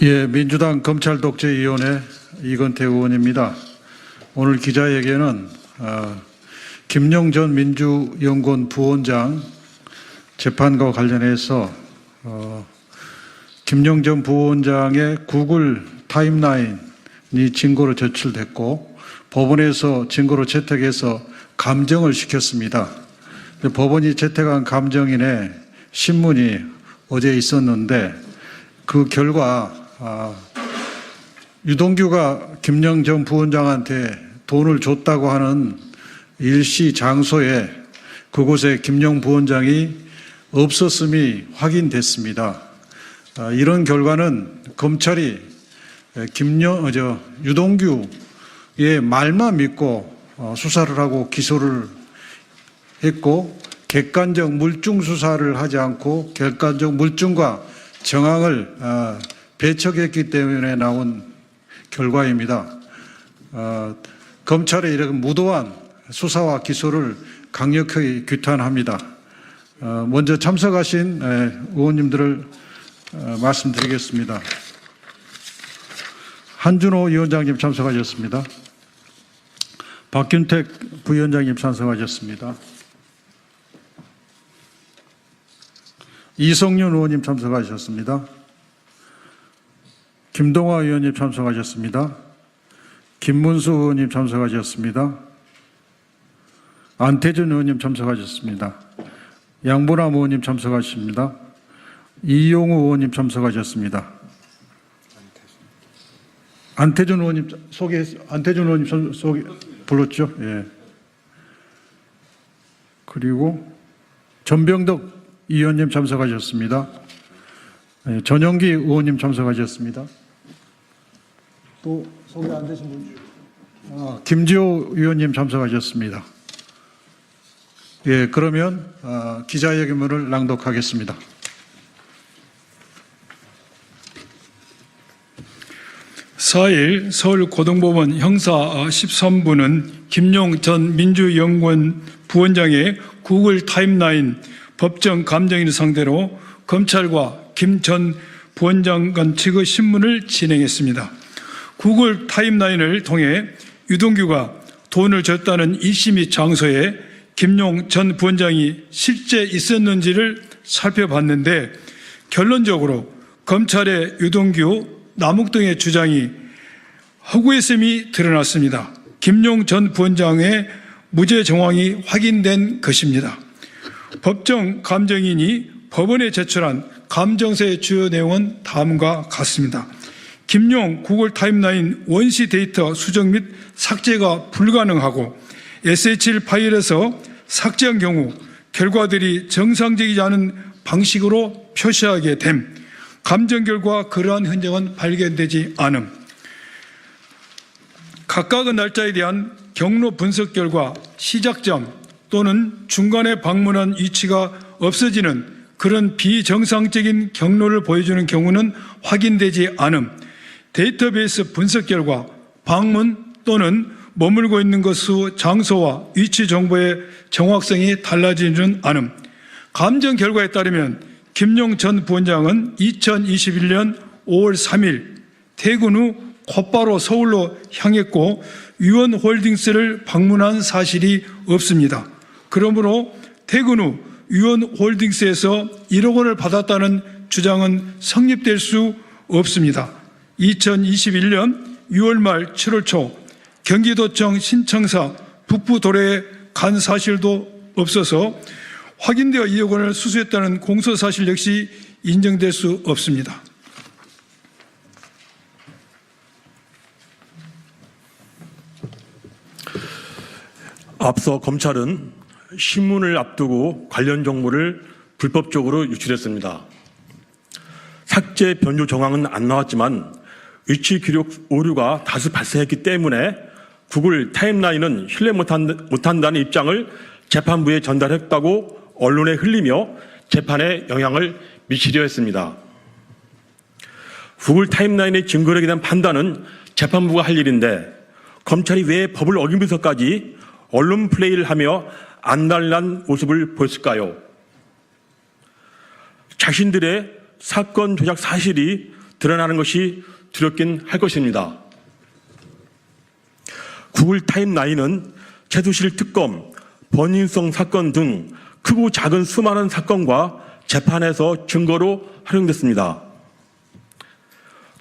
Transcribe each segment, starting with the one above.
예, 민주당 검찰독재위원회 이건태 의원입니다. 오늘 기자회견은 어, 김용 전 민주연구원 부원장 재판과 관련해서 어, 김용 전 부원장의 구글 타임라인이 증거로 제출됐고 법원에서 증거로 채택해서 감정을 시켰습니다. 법원이 채택한 감정인의 신문이 어제 있었는데 그 결과 아, 유동규가 김영 전 부원장한테 돈을 줬다고 하는 일시 장소에 그곳에 김영 부원장이 없었음이 확인됐습니다. 아, 이런 결과는 검찰이 김영 어, 저 유동규의 말만 믿고 어, 수사를 하고 기소를 했고 객관적 물증 수사를 하지 않고 객관적 물증과 정황을 어, 배척했기 때문에 나온 결과입니다. 어, 검찰의 이런 무도한 수사와 기소를 강력하게 규탄합니다. 어, 먼저 참석하신 에, 의원님들을 어, 말씀드리겠습니다. 한준호 위원장님 참석하셨습니다. 박균택 부위원장님 참석하셨습니다. 이성윤 의원님 참석하셨습니다. 김동화 의원님 참석하셨습니다. 김문수 의원님 참석하셨습니다. 안태준 의원님 참석하셨습니다. 양보남 의원님 참석하십니다. 이용우 의원님 참석하셨습니다. 안태준 의원님 소개 안태준 의원님 소- 소개 불렀죠? 예. 그리고 전병덕 의원님 참석하셨습니다. 예, 전영기 의원님 참석하셨습니다. 또 소개 안 되신 분? 아, 김지호 의원님 참석하셨습니다. 예, 그러면 아, 기자회견문을 낭독하겠습니다. 사일 서울고등법원 형사 13부는 김용 전 민주연구원 부원장의 구글 타임라인 법정 감정인을 상대로 검찰과 김 전 부원장 간 측의 신문을 진행했습니다. 구글 타임라인을 통해 유동규가 돈을 줬다는 일시 및 장소에 김용 전 부원장이 실제 있었는지를 살펴봤는데 결론적으로 검찰의 유동규, 남욱 등의 주장이 허구했음이 드러났습니다. 김용 전 부원장의 무죄 정황이 확인된 것입니다. 법정 감정인이 법원에 제출한 감정서의 주요 내용은 다음과 같습니다. 김용 구글 타임라인 원시 데이터 수정 및 삭제가 불가능하고 SH1 파일에서 삭제한 경우 결과들이 정상적이지 않은 방식으로 표시하게 됨. 감정 결과 그러한 흔적은 발견되지 않음. 각각의 날짜에 대한 경로 분석 결과 시작점 또는 중간에 방문한 위치가 없어지는 그런 비정상적인 경로를 보여주는 경우는 확인되지 않음. 데이터베이스 분석 결과 방문 또는 머물고 있는 것수 장소와 위치 정보의 정확성이 달라지는 않음. 감정 결과에 따르면 김용 전 부원장은 2021년 5월 3일 퇴근 후 곧바로 서울로 향했고 유원 홀딩스를 방문한 사실이 없습니다. 그러므로 퇴근 후 유원 홀딩스에서 1억 원을 받았다는 주장은 성립될 수 없습니다. 2021년 6월 말 7월 초 경기도청 신청사 북부도로에 간 사실도 없어서 확인되어 2억 원을 수수했다는 공소 사실 역시 인정될 수 없습니다. 앞서 검찰은 신문을 앞두고 관련 정보를 불법적으로 유출했습니다. 삭제 변조 정황은 안 나왔지만 위치 기록 오류가 다수 발생했기 때문에 구글 타임라인은 신뢰 못한, 못한다는 입장을 재판부에 전달했다고 언론에 흘리며 재판에 영향을 미치려 했습니다. 구글 타임라인의 증거력에 대한 판단은 재판부가 할 일인데 검찰이 왜 법을 어기면서까지 언론 플레이를 하며 안달난 모습을 보였을까요? 자신들의 사건 조작 사실이 드러나는 것이 두렵긴 할 것입니다. 구글 타임라인은 최수실 특검, 번인성 사건 등 크고 작은 수많은 사건과 재판에서 증거로 활용됐습니다.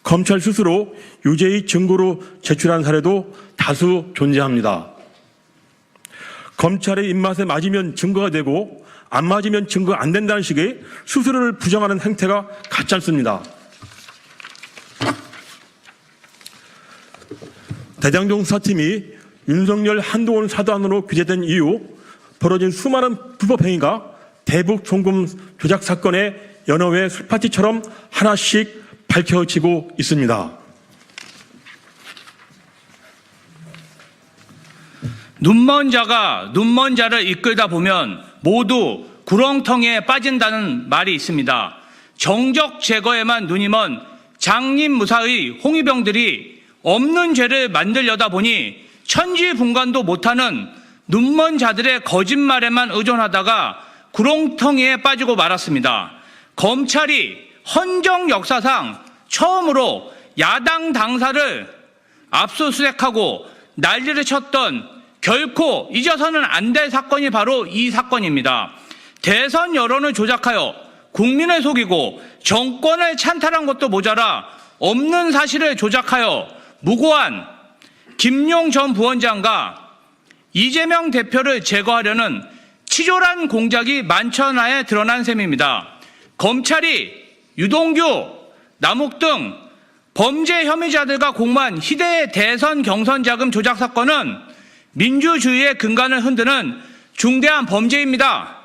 검찰 스스로 유죄의 증거로 제출한 사례도 다수 존재합니다. 검찰의 입맛에 맞으면 증거가 되고 안 맞으면 증거가 안 된다는 식의 스스로를 부정하는 행태가 같지 않습니다. 대장동 사팀이 윤석열 한동훈 사단으로 규제된 이후 벌어진 수많은 불법 행위가 대북 송금 조작 사건의 연어회 술파티처럼 하나씩 밝혀지고 있습니다. 눈먼 자가 눈먼 자를 이끌다 보면 모두 구렁텅이에 빠진다는 말이 있습니다. 정적 제거에만 눈이 먼 장님 무사의 홍위병들이 없는 죄를 만들려다 보니 천지분간도 못하는 눈먼 자들의 거짓말에만 의존하다가 구렁텅이에 빠지고 말았습니다. 검찰이 헌정 역사상 처음으로 야당 당사를 압수수색하고 난리를 쳤던 결코 잊어서는 안 될 사건이 바로 이 사건입니다. 대선 여론을 조작하여 국민을 속이고 정권을 찬탈한 것도 모자라 없는 사실을 조작하여 무고한 김용 전 부원장과 이재명 대표를 제거하려는 치졸한 공작이 만천하에 드러난 셈입니다. 검찰이 유동규, 남욱 등 범죄 혐의자들과 공모한 희대의 대선 경선 자금 조작 사건은 민주주의의 근간을 흔드는 중대한 범죄입니다.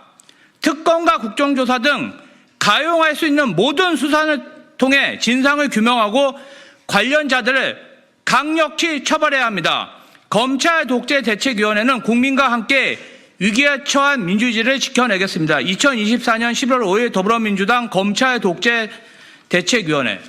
특검과 국정조사 등 가용할 수 있는 모든 수단을 통해 진상을 규명하고 관련자들을 강력히 처벌해야 합니다. 검찰 독재 대책위원회는 국민과 함께 위기에 처한 민주주의를 지켜내겠습니다. 2024년 11월 5일 더불어민주당 검찰 독재 대책위원회.